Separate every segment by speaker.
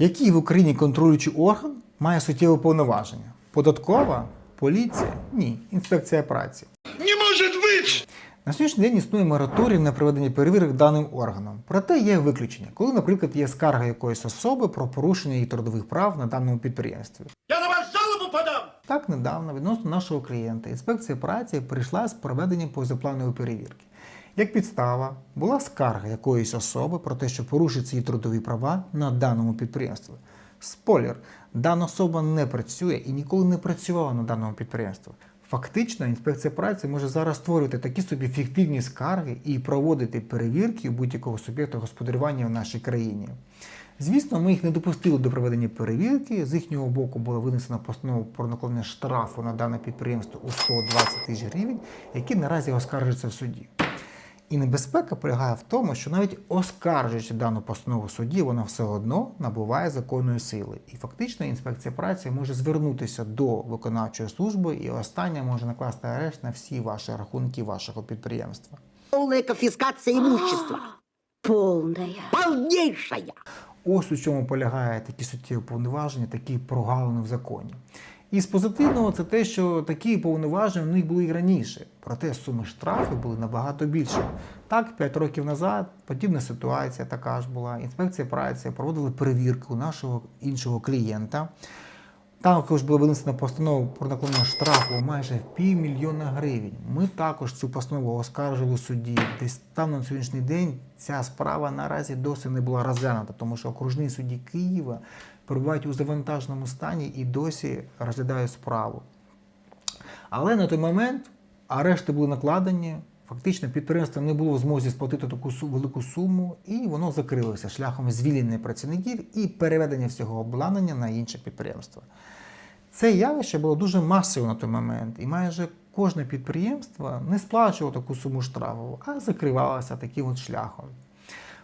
Speaker 1: Який в Україні контролюючий орган має суттєве повноваження? Податкова? Поліція? Ні. Інспекція праці.
Speaker 2: Не может быть!
Speaker 1: На сьогоднішній день існує мораторій на проведення перевірок даним органом. Проте є виключення, коли, наприклад, є скарга якоїсь особи про порушення її трудових прав на даному підприємстві.
Speaker 2: Я на вас жалобу подам!
Speaker 1: Так недавно відносно нашого клієнта інспекція праці прийшла з проведенням позапланової перевірки. Як підстава була скарга якоїсь особи про те, що порушуються її трудові права на даному підприємстві. Спойлер, дана особа не працює і ніколи не працювала на даному підприємстві. Фактично, інспекція праці може зараз створювати такі собі фіктивні скарги і проводити перевірки будь-якого суб'єкта господарювання в нашій країні. Звісно, ми їх не допустили до проведення перевірки. З їхнього боку була винесена постанова про накладення штрафу на дане підприємство у 120 тисяч гривень, які наразі оскаржуються в суді. І небезпека полягає в тому, що навіть оскаржуючи дану постанову в суді, вона все одно набуває законної сили. І фактично інспекція праці може звернутися до виконавчої служби, і остання може накласти арешт на всі ваші рахунки вашого підприємства.
Speaker 3: Полная конфискация имущества.
Speaker 4: Полная.
Speaker 3: Полнейшая.
Speaker 1: Ось у чому полягає такі суттєві повноваження, такі прогалини в законі. І з позитивного це те, що такі повноваження в них були і раніше, проте суми штрафів були набагато більше. Так, 5 років назад подібна ситуація така ж була. Інспекція праці проводили перевірку нашого іншого клієнта. Також була винесена постанова про накладення штрафу майже в півмільйона гривень. Ми також цю постанову оскаржили у суді. Десь там на сьогоднішній день ця справа наразі досі не була розглянута, тому що окружні судді Києва перебувають у завантаженому стані і досі розглядають справу. Але на той момент арешти були накладені. Фактично підприємство не було в змозі сплатити таку велику суму, і воно закрилося шляхом звільнення працівників і переведення всього обладнання на інше підприємство. Це явище було дуже масово на той момент, і майже кожне підприємство не сплачувало таку суму штрафу, а закривалося таким от шляхом.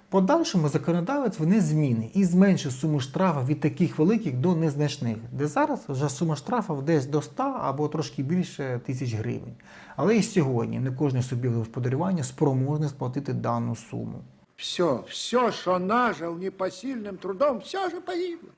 Speaker 1: Подальшому законодавець вниз зміни і зменшив суму штрафу від таких великих до незначних, де зараз вже сума штрафу десь до 100 або трошки більше тисяч гривень. Але і сьогодні не кожне суб'єкт господарювання спроможне сплатити дану суму.
Speaker 2: Все, все, що нажив непосильним трудом, все же погибло.